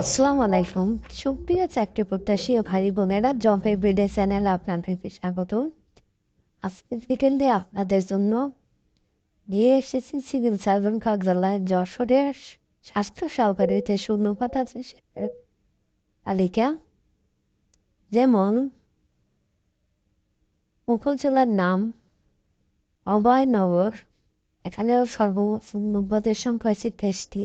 আসসালামু আলাইকুম। সুপ্রিয় চাকরি প্রত্যাশী ও ভাই বোনেরা জব এভরিডে চ্যানেল আপনাদেরকে স্বাগত। আজকে বিকেলে আপনাদের জন্য নিয়ে এসেছি সিভিল সার্জন কার্যালয় যশোরের স্বাস্থ্য সহকারীতে শূন্যপাত আছে তালিকা। যেমন মুকুল জেলার নাম অভয়নগর। এখানেও সর্বমোট শূন্যপদের সংখ্যা হচ্ছে তেইশটি।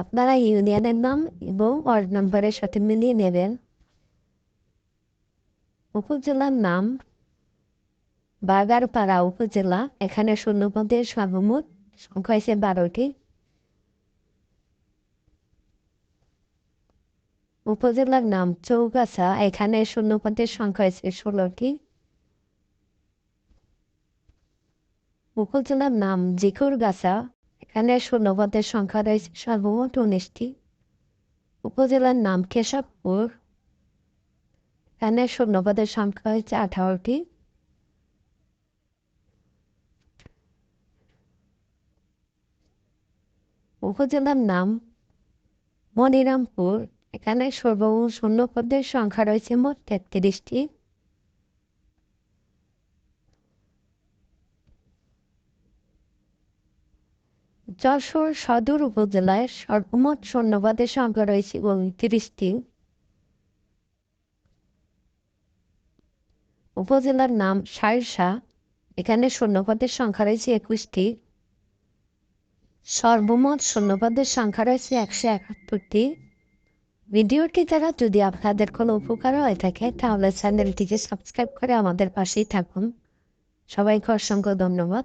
আপনারা ইউনিয়নের নাম এবং ওয়ার্ড নাম্বারের সাথে মিলিয়ে নেবেন। উপজেলার নাম বাগারপাড়া উপজেলা, এখানে শূন্যপদের সর্বমোট সংখ্যা হয়েছে বারোটি। উপজেলার নাম চৌগাছা, এখানে শূন্যপদের সংখ্যা হয়েছে ষোলোটি। উপজেলার নাম জিকুরগাছা এখানে শূন্যপদের সংখ্যা রয়েছে সর্বমোট উনিশটি। উপজেলার নাম কেশবপুর। এখানে শূন্যপদের সংখ্যা হয়েছে আঠারোটি। উপজেলার নাম মনিরামপুর। এখানে সর্বমোট শূন্যপদের সংখ্যা রয়েছে মোট তেত্রিশটি। যশোর সদর উপজেলায় সর্বমোট সৈন্যবাদের সংখ্যা রয়েছে উনত্রিশটি। উপজেলার নাম সারসা, এখানে সৈন্যপদের সংখ্যা রয়েছে একুশটি। সর্বমোট সৈন্যপদের সংখ্যা রয়েছে একশো একাত্তরটি। ভিডিওটি দ্বারা যদি আপনাদের কোনো উপকার হয়ে থাকে, তাহলে চ্যানেলটিকে সাবস্ক্রাইব করে আমাদের পাশেই থাকুন। সবাইকে অসংখ্য ধন্যবাদ।